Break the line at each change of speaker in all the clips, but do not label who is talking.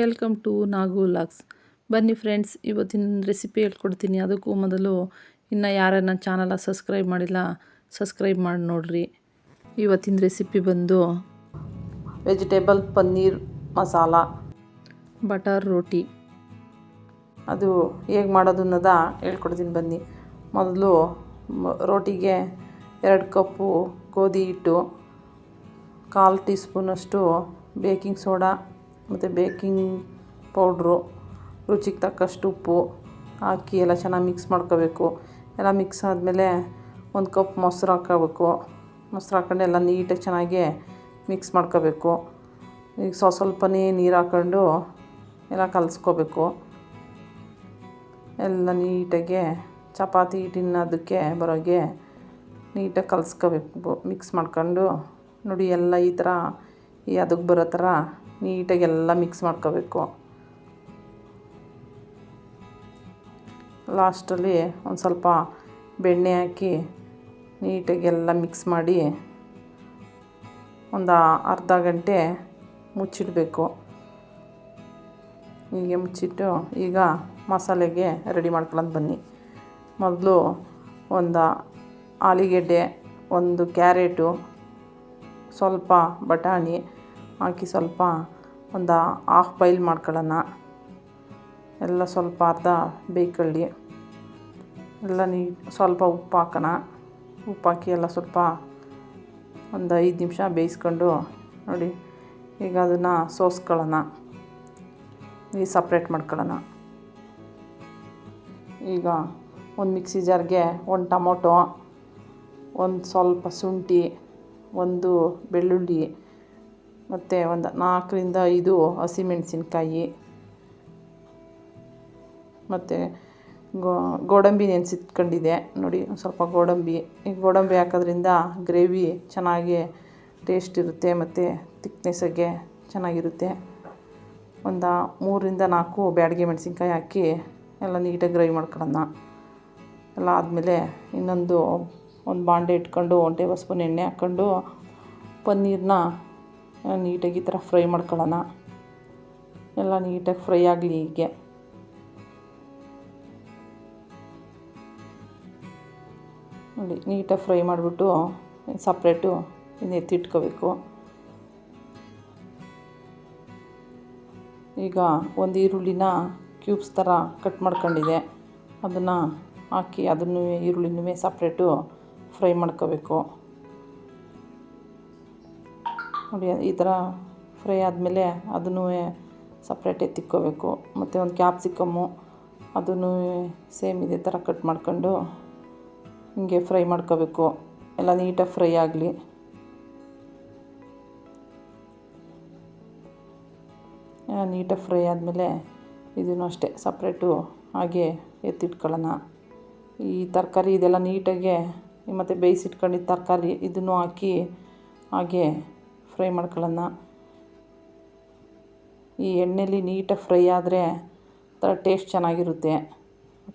Welcome to Nagu LOX ಬನ್ನಿ friends, ಇವತ್ತಿನ recipe ಹೇಳ್ಕೊಡ್ತೀನಿ. ಅದಕ್ಕೂ ಮೊದಲು ಇನ್ನು ಯಾರನ್ನ ಚಾನಲ ಸಬ್ಸ್ಕ್ರೈಬ್ ಮಾಡಿಲ್ಲ, ಸಬ್ಸ್ಕ್ರೈಬ್ ಮಾಡಿ ನೋಡ್ರಿ. ಇವತ್ತಿನ ರೆಸಿಪಿ ಬಂದು ವೆಜಿಟೇಬಲ್ ಪನ್ನೀರ್ ಮಸಾಲ, ಬಟರ್ ರೋಟಿ. ಅದು ಹೇಗೆ ಮಾಡೋದು ಅನ್ನೋದ ಹೇಳ್ಕೊಡ್ತೀನಿ ಬನ್ನಿ. ಮೊದಲು ರೋಟಿಗೆ ಎರಡು ಕಪ್ಪು ಗೋಧಿ ಹಿಟ್ಟು, ಕಾಲು ಟೀ ಸ್ಪೂನಷ್ಟು ಬೇಕಿಂಗ್ ಸೋಡಾ ಮತ್ತು ಬೇಕಿಂಗ್ ಪೌಡ್ರು, ರುಚಿಗೆ ತಕ್ಕಷ್ಟು ಉಪ್ಪು ಹಾಕಿ ಎಲ್ಲ ಚೆನ್ನಾಗಿ ಮಿಕ್ಸ್ ಮಾಡ್ಕೋಬೇಕು. ಎಲ್ಲ ಮಿಕ್ಸ್ ಆದಮೇಲೆ ಒಂದು ಕಪ್ ಮೊಸರು ಹಾಕೋಬೇಕು ಮೊಸರು ಹಾಕ್ಕೊಂಡು ಎಲ್ಲ ನೀಟಾಗಿ ಚೆನ್ನಾಗಿ ಮಿಕ್ಸ್ ಮಾಡ್ಕೋಬೇಕು. ಈಗ ಸ್ವಲ್ಪ ಸ್ವಲ್ಪನೇ ನೀರು ಹಾಕ್ಕೊಂಡು ಎಲ್ಲ ಕಲಸ್ಕೋಬೇಕು. ಎಲ್ಲ ನೀಟಾಗಿ ಚಪಾತಿ ತಿನ್ನೋದಕ್ಕೆ ಅದಕ್ಕೆ ಬರೋಗೆ ನೀಟಾಗಿ ಕಲಿಸ್ಕೋಬೇಕು. ಮಿಕ್ಸ್ ಮಾಡ್ಕೊಂಡು ನೋಡಿ ಎಲ್ಲ ಈ ಥರ ಈ ಅದಕ್ಕೆ ಬರೋ ಥರ ನೀಟಾಗಿ ಎಲ್ಲ ಮಿಕ್ಸ್ ಮಾಡ್ಕೋಬೇಕು. ಲಾಸ್ಟಲ್ಲಿ ಒಂದು ಸ್ವಲ್ಪ ಬೆಣ್ಣೆ ಹಾಕಿ ನೀಟಾಗಿ ಎಲ್ಲ ಮಿಕ್ಸ್ ಮಾಡಿ ಒಂದು ಅರ್ಧ ಗಂಟೆ ಮುಚ್ಚಿಡಬೇಕು. ಹೀಗೆ ಮುಚ್ಚಿಟ್ಟು ಈಗ ಮಸಾಲೆಗೆ ರೆಡಿ ಮಾಡ್ಕೊಳ್ಳೋದು ಬನ್ನಿ. ಮೊದಲು ಒಂದು ಆಲಿಗೆಡ್ಡೆ, ಒಂದು ಕ್ಯಾರೆಟು, ಸ್ವಲ್ಪ ಬಟಾಣಿ ಹಾಕಿ ಸ್ವಲ್ಪ ಒಂದು ಹಾಫ್ ಬಾಯ್ಲ್ ಮಾಡ್ಕೊಳ್ಳೋಣ. ಎಲ್ಲ ಸ್ವಲ್ಪ ಅರ್ಧ ಬೇಯ್ಕೊಳ್ಳಿ ಎಲ್ಲ ನೀ ಸ್ವಲ್ಪ ಉಪ್ಪು ಹಾಕೋಣ. ಉಪ್ಪು ಹಾಕಿ ಎಲ್ಲ ಸ್ವಲ್ಪ ಒಂದು ಐದು ನಿಮಿಷ ಬೇಯಿಸ್ಕೊಂಡು ನೋಡಿ, ಈಗ ಅದನ್ನು ಸೋಸ್ಕೊಳ್ಳೋಣ. ನೀ ಸಪ್ರೇಟ್ ಮಾಡ್ಕೊಳ್ಳೋಣ. ಈಗ ಒಂದು ಮಿಕ್ಸಿ ಜಾರ್ಗೆ ಒಂದು ಟೊಮೊಟೊ, ಒಂದು ಸ್ವಲ್ಪ ಶುಂಠಿ, ಒಂದು ಬೆಳ್ಳುಳ್ಳಿ ಮತ್ತು ಒಂದು ನಾಲ್ಕರಿಂದ ಐದು ಹಸಿಮೆಣಸಿನ್ಕಾಯಿ ಮತ್ತು ಗೋಡಂಬಿ ನೆನೆಸಿಟ್ಕೊಂಡಿದ್ದೆ. ನೋಡಿ ಸ್ವಲ್ಪ ಗೋಡಂಬಿ. ಈ ಗೋಡಂಬಿ ಹಾಕೋದ್ರಿಂದ ಗ್ರೇವಿ ಚೆನ್ನಾಗಿ ಟೇಸ್ಟ್ ಇರುತ್ತೆ ಮತ್ತು ತಿಕ್ನೆಸ್ಸಾಗೆ ಚೆನ್ನಾಗಿರುತ್ತೆ. ಒಂದು ಮೂರರಿಂದ ನಾಲ್ಕು ಬ್ಯಾಡಿಗೆ ಮೆಣಸಿನ್ಕಾಯಿ ಹಾಕಿ ಎಲ್ಲ ನೀಟಾಗಿ ಗ್ರೈ ಮಾಡ್ಕೊಳ್ಳೋಣ. ಎಲ್ಲ ಆದಮೇಲೆ ಇನ್ನೊಂದು ಒಂದು ಬಾಂಡೆ ಇಟ್ಕೊಂಡು ಒಂದು ಟೇಬಲ್ ಸ್ಪೂನ್ ಎಣ್ಣೆ ಹಾಕ್ಕೊಂಡು ಪನ್ನೀರನ್ನ ನೀಟಾಗಿ ಈ ಥರ ಫ್ರೈ ಮಾಡ್ಕೊಳ್ಳೋಣ. ಎಲ್ಲ ನೀಟಾಗಿ ಫ್ರೈ ಆಗಲಿ ಹೀಗೆ. ನೋಡಿ, ನೀಟಾಗಿ ಫ್ರೈ ಮಾಡಿಬಿಟ್ಟು ಸಪ್ರೇಟು ಇನ್ನು ಎತ್ತಿಟ್ಕೋಬೇಕು ಈಗ ಒಂದು ಈರುಳ್ಳಿನ ಕ್ಯೂಬ್ಸ್ ಥರ ಕಟ್ ಮಾಡ್ಕೊಂಡಿದೆ. ಅದನ್ನು ಹಾಕಿ ಅದನ್ನು ಈರುಳ್ಳಿನೂ ಸಪ್ರೇಟು ಫ್ರೈ ಮಾಡ್ಕೋಬೇಕು. ನೋಡಿ ಈ ಥರ ಫ್ರೈ ಆದಮೇಲೆ ಅದನ್ನು ಸಪ್ರೇಟ್ ಎತ್ತಿಕ್ಕೋಬೇಕು ಮತ್ತು ಒಂದು ಕ್ಯಾಪ್ಸಿಕಮ್ಮು ಅದನ್ನು ಸೇಮ್ ಇದೇ ಥರ ಕಟ್ ಮಾಡ್ಕೊಂಡು ಹಿಂಗೆ ಫ್ರೈ ಮಾಡ್ಕೋಬೇಕು. ಎಲ್ಲ ನೀಟಾಗಿ ಫ್ರೈ ಆಗಲಿ. ನೀಟಾಗಿ ಫ್ರೈ ಆದಮೇಲೆ ಇದನ್ನು ಅಷ್ಟೇ ಸಪ್ರೇಟು ಹಾಗೆ ಎತ್ತಿಟ್ಕೊಳ್ಳೋಣ. ಈ ತರಕಾರಿ ಇದೆಲ್ಲ ನೀಟಾಗೆ ಮತ್ತು ಬೇಯಿಸಿಟ್ಕೊಂಡಿದ್ದ ತರಕಾರಿ ಇದನ್ನು ಹಾಕಿ ಹಾಗೆ ಫ್ರೈ ಮಾಡ್ಕೊಳ್ಳೋಣ. ಈ ಎಣ್ಣೆಲಿ ನೀಟಾಗಿ ಫ್ರೈ ಆದರೆ ಒಂಥರ ಟೇಸ್ಟ್ ಚೆನ್ನಾಗಿರುತ್ತೆ.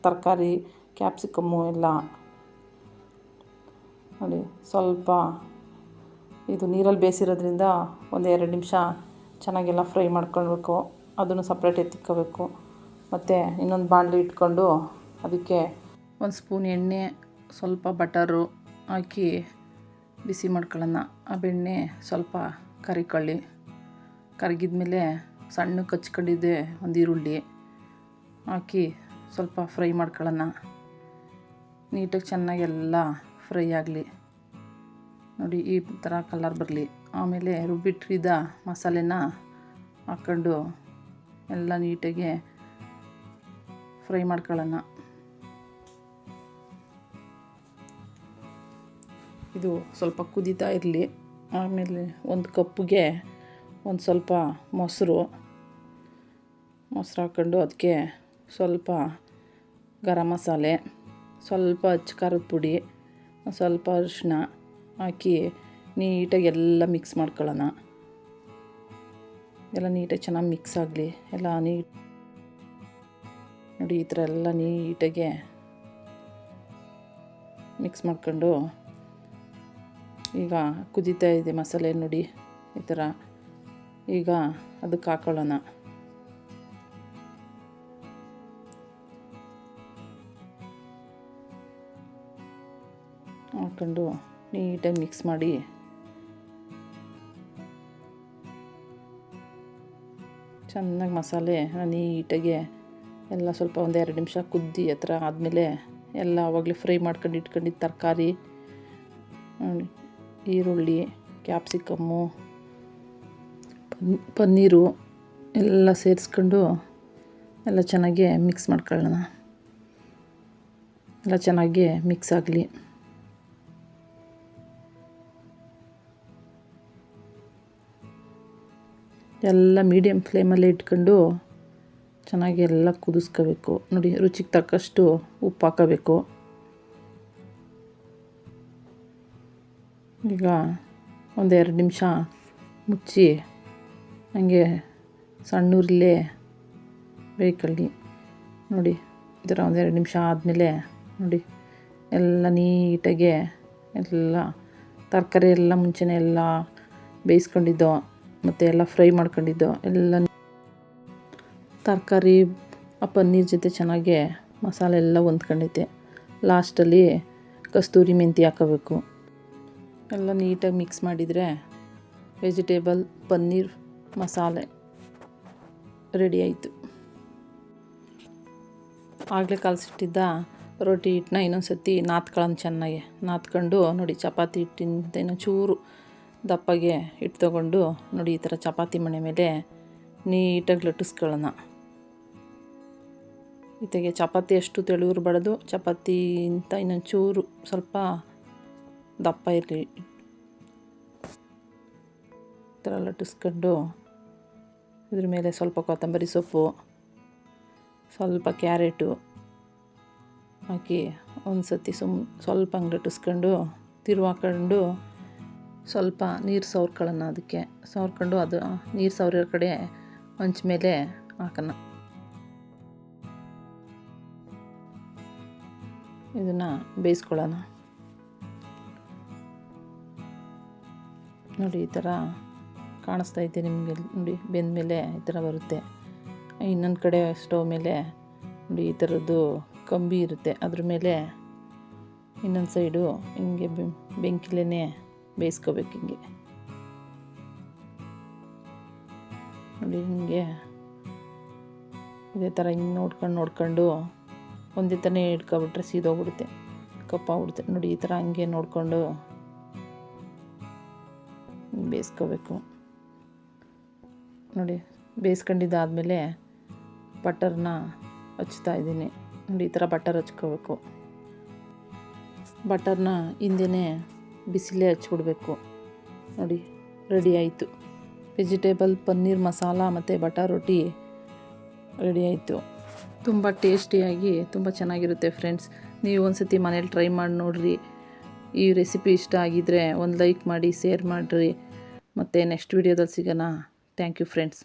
ತರಕಾರಿ, ಕ್ಯಾಪ್ಸಿಕಮ್ಮು ಎಲ್ಲ. ನೋಡಿ, ಸ್ವಲ್ಪ ಇದು ನೀರಲ್ಲಿ ಬೇಯಿಸಿರೋದ್ರಿಂದ ಒಂದು ಎರಡು ನಿಮಿಷ ಚೆನ್ನಾಗೆಲ್ಲ ಫ್ರೈ ಮಾಡ್ಕೊಳ್ಬೇಕು. ಅದನ್ನು ಸಪ್ರೇಟ್ ಎತ್ತಿಕ್ಕೋಬೇಕು ಮತ್ತು ಇನ್ನೊಂದು ಬಾಣಲಿ ಇಟ್ಕೊಂಡು ಅದಕ್ಕೆ ಒಂದು ಸ್ಪೂನ್ ಎಣ್ಣೆ, ಸ್ವಲ್ಪ ಬಟರು ಹಾಕಿ ಬಿಸಿ ಮಾಡ್ಕೊಳ್ಳೋಣ. ಆ ಬೆಣ್ಣೆ ಸ್ವಲ್ಪ ಕರಿಕೊಳ್ಳಿ. ಕರಗಿದ್ಮೇಲೆ ಸಣ್ಣ ಕಚ್ಕೊಂಡಿದ್ದೆ ಒಂದು ಈರುಳ್ಳಿ. ಹಾಕಿ ಸ್ವಲ್ಪ ಫ್ರೈ ಮಾಡ್ಕೊಳ್ಳೋಣ. ನೀಟಾಗಿ ಚೆನ್ನಾಗಿ ಎಲ್ಲ ಫ್ರೈ ಆಗಲಿ. ನೋಡಿ, ಈ ಥರ ಕಲರ್ ಬರಲಿ. ಆಮೇಲೆ ರುಬ್ಬಿಟ್ಟಿದ್ದ ಮಸಾಲೆನ ಹಾಕ್ಕೊಂಡು ಎಲ್ಲ ನೀಟಾಗಿ ಫ್ರೈ ಮಾಡ್ಕೊಳ್ಳೋಣ. ಇದು ಸ್ವಲ್ಪ ಕುದಿತಾ ಇರಲಿ. ಆಮೇಲೆ ಒಂದು ಕಪ್ಪಿಗೆ ಒಂದು ಸ್ವಲ್ಪ ಮೊಸರು. ಮೊಸರು ಹಾಕ್ಕೊಂಡು ಅದಕ್ಕೆ ಸ್ವಲ್ಪ ಗರಂ ಮಸಾಲೆ, ಸ್ವಲ್ಪ ಅಚ್ಚ ಖಾರದ ಪುಡಿ ಸ್ವಲ್ಪ ಅರಿಶಿನ ಹಾಕಿ ನೀಟಾಗಿ ಎಲ್ಲ ಮಿಕ್ಸ್ ಮಾಡ್ಕೊಳ್ಳೋಣ. ಎಲ್ಲ ನೀಟಾಗಿ ಚೆನ್ನಾಗಿ ಮಿಕ್ಸ್ ಆಗಲಿ. ಎಲ್ಲ ನೀಟ್ ನೋಡಿ ಈ ಥರ ಎಲ್ಲ ನೀಟಾಗೆ ಮಿಕ್ಸ್ ಮಾಡ್ಕೊಂಡು ಈಗ ಕುದಿತಾ ಇದೆ ಮಸಾಲೆ ನೋಡಿ, ಈ ಥರ. ಈಗ ಅದಕ್ಕೆ ಹಾಕೊಳ್ಳೋಣ. ಹಾಕೊಂಡು ನೀಟಾಗಿ ಮಿಕ್ಸ್ ಮಾಡಿ. ಚೆನ್ನಾಗಿ ಮಸಾಲೆ ನೀಟಾಗೆ ಎಲ್ಲ ಸ್ವಲ್ಪ ಒಂದು ಎರಡು ನಿಮಿಷ ಕುದ್ದಿ ಹತ್ರ ಆದಮೇಲೆ ಎಲ್ಲ ಅವಾಗಲೇ ಫ್ರೈ ಮಾಡ್ಕೊಂಡು ಇಟ್ಕೊಂಡಿದ್ದು ತರಕಾರಿ ಈರುಳ್ಳಿ ಕ್ಯಾಪ್ಸಿಕಮ್ಮು ಪನ್, ಪನ್ನೀರು ಎಲ್ಲ ಸೇರಿಸ್ಕೊಂಡು ಎಲ್ಲ ಚೆನ್ನಾಗಿ ಮಿಕ್ಸ್ ಮಾಡ್ಕೊಳ್ಳೋಣ. ಎಲ್ಲ ಚೆನ್ನಾಗಿ ಮಿಕ್ಸ್ ಆಗಲಿ. ಎಲ್ಲ ಮೀಡಿಯಮ್ ಫ್ಲೇಮಲ್ಲೇ ಇಟ್ಕೊಂಡು ಚೆನ್ನಾಗಿ ಎಲ್ಲ ಕುದಿಸ್ಕೋಬೇಕು. ನೋಡಿ, ರುಚಿಗೆ ತಕ್ಕಷ್ಟು ಉಪ್ಪು ಹಾಕೋಬೇಕು. ಈಗ ಒಂದೆರಡು ನಿಮಿಷ ಮುಚ್ಚಿ ಹಂಗೆ ಸಣ್ಣೂರಲ್ಲೇ ಬೇಕಲ್ಲಿ ನೋಡಿ, ಈ ಥರ ಒಂದೆರಡು ನಿಮಿಷ ಆದಮೇಲೆ ನೋಡಿ, ಎಲ್ಲ ನೀಟಾಗೆ ಎಲ್ಲ ತರಕಾರಿ ಎಲ್ಲ ಮುಂಚೆನೇ ಎಲ್ಲ ಬೇಯಿಸ್ಕೊಂಡಿದ್ದೋ, ಮತ್ತು ಎಲ್ಲ ಫ್ರೈ ಮಾಡ್ಕೊಂಡಿದ್ದೋ, ಎಲ್ಲ ತರಕಾರಿ ಆ ಪನ್ನೀರ್ ಜೊತೆ ಚೆನ್ನಾಗೆ ಮಸಾಲೆ ಎಲ್ಲ ಹೊಂದ್ಕೊಂಡೈತೆ ಲಾಸ್ಟಲ್ಲಿ ಕಸ್ತೂರಿ ಮೆಂತಿ ಹಾಕೋಬೇಕು. ಎಲ್ಲ ನೀಟಾಗಿ ಮಿಕ್ಸ್ ಮಾಡಿದರೆ ವೆಜಿಟೇಬಲ್, ಪನ್ನೀರ್, ಮಸಾಲೆ ರೆಡಿ ಆಯಿತು. ಆಗಲೇ ಕಲಸಿಟ್ಟಿದ್ದ ರೊಟ್ಟಿ ಹಿಟ್ಟನ್ನ ಇನ್ನೊಂದು ಸತಿ ನಾತ್ಕೊಳ್ಳೋಣ ಚೆನ್ನಾಗಿ ನಾತ್ಕೊಂಡು ನೋಡಿ, ಚಪಾತಿ ಹಿಟ್ಟಿಂದ ಚೂರು ದಪ್ಪಗೆ ಹಿಟ್ಟು ತೊಗೊಂಡು ನೋಡಿ, ಈ ಥರ ಚಪಾತಿ ಮಣೆ ಮೇಲೆ ನೀಟಾಗಿ ಲಟ್ಟಿಸ್ಕೊಳ್ಳೋಣ. ಜೊತೆಗೆ ಚಪಾತಿ ಅಷ್ಟು ತೆಳುವಿರಬಾರ್ದು ಚಪಾತಿಗಿಂತ ಇನ್ನೊಂದು ಚೂರು ಸ್ವಲ್ಪ ದಪ್ಪ ಇರಲಿ. ಈ ಥರ ಲಟ್ಟಿಸ್ಕೊಂಡು ಇದ್ರ ಮೇಲೆ ಸ್ವಲ್ಪ ಕೊತ್ತಂಬರಿ ಸೊಪ್ಪು, ಸ್ವಲ್ಪ ಕ್ಯಾರೆಟು ಹಾಕಿ ಒಂದು ಸತಿ ಸುಮ್ ಸ್ವಲ್ಪ ಹಂಗೆ ಲಟ್ಟಿಸ್ಕೊಂಡು ತಿರುವಾಕೊಂಡು ಸ್ವಲ್ಪ ನೀರು ಸವ್ರ್ಕೊಳ್ಳೋಣ ಅದಕ್ಕೆ. ಸವರ್ಕೊಂಡು ಅದು ನೀರು ಸವ್ರಿರೋ ಕಡೆ ಹಂಚ ಮೇಲೆ ಹಾಕೋಣ. ಇದನ್ನು ಬೇಯಿಸ್ಕೊಳ್ಳೋಣ. ನೋಡಿ, ಈ ಥರ ಕಾಣಿಸ್ತಾ ಇದೆ ನಿಮಗೆ. ನೋಡಿ, ಬೆಂದ ಮೇಲೆ ಈ ಥರ ಬರುತ್ತೆ. ಇನ್ನೊಂದು ಕಡೆ ಸ್ಟವ್ ಮೇಲೆ, ನೋಡಿ, ಈ ಥರದ್ದು ಕಂಬಿ ಇರುತ್ತೆ. ಅದ್ರ ಮೇಲೆ ಇನ್ನೊಂದು ಸೈಡು ಹಿಂಗೆ ಬೆಂಕಿಲೇ ಬೇಯಿಸ್ಕೋಬೇಕು ಹಿಂಗೆ. ನೋಡಿ, ಹಿಂಗೆ ಇದೇ ಥರ ಹಿಂಗೆ ನೋಡ್ಕೊಂಡು ನೋಡ್ಕೊಂಡು ಒಂದೇ ಥರ ಇಟ್ಕೊಬಿಟ್ರೆ ಸೀದೋಗ್ಬಿಡುತ್ತೆ, ಕಪ್ಪಾಗ್ಬಿಡುತ್ತೆ. ನೋಡಿ, ಈ ಥರ ಹಂಗೆ ನೋಡಿಕೊಂಡು ಬೇಯಿಸ್ಕೋಬೇಕು. ನೋಡಿ, ಬೇಯಿಸ್ಕೊಂಡಿದ್ದಾದಮೇಲೆ ಬಟರ್ನ ಹಚ್ತಾ ಇದ್ದೀನಿ. ನೋಡಿ, ಈ ಥರ ಬಟರ್ ಹಚ್ಕೋಬೇಕು. ಬಟರ್ನ ಹಿಂದೆ ಬಿಸಿಲೇ ಹಚ್ಬಿಡ್ಬೇಕು. ನೋಡಿ, ರೆಡಿ ಆಯಿತು. ವೆಜಿಟೇಬಲ್, ಪನ್ನೀರ್, ಮಸಾಲ ಮತ್ತು ಬಟರ್ ರೊಟ್ಟಿ ರೆಡಿ ಆಯಿತು. ತುಂಬ ಟೇಸ್ಟಿಯಾಗಿ, ತುಂಬ ಚೆನ್ನಾಗಿರುತ್ತೆ ಫ್ರೆಂಡ್ಸ್. ನೀವು ಒಂದು ಸತಿ ಮನೇಲಿ ಟ್ರೈ ಮಾಡಿ ನೋಡಿರಿ. ಈ ರೆಸಿಪಿ ಇಷ್ಟ ಆಗಿದ್ದರೆ ಒಂದು ಲೈಕ್ ಮಾಡಿ, ಶೇರ್ ಮಾಡಿರಿ. ಮತ್ತು ನೆಕ್ಸ್ಟ್ ವೀಡಿಯೋದಲ್ಲಿ ಸಿಗೋಣ. Thank you friends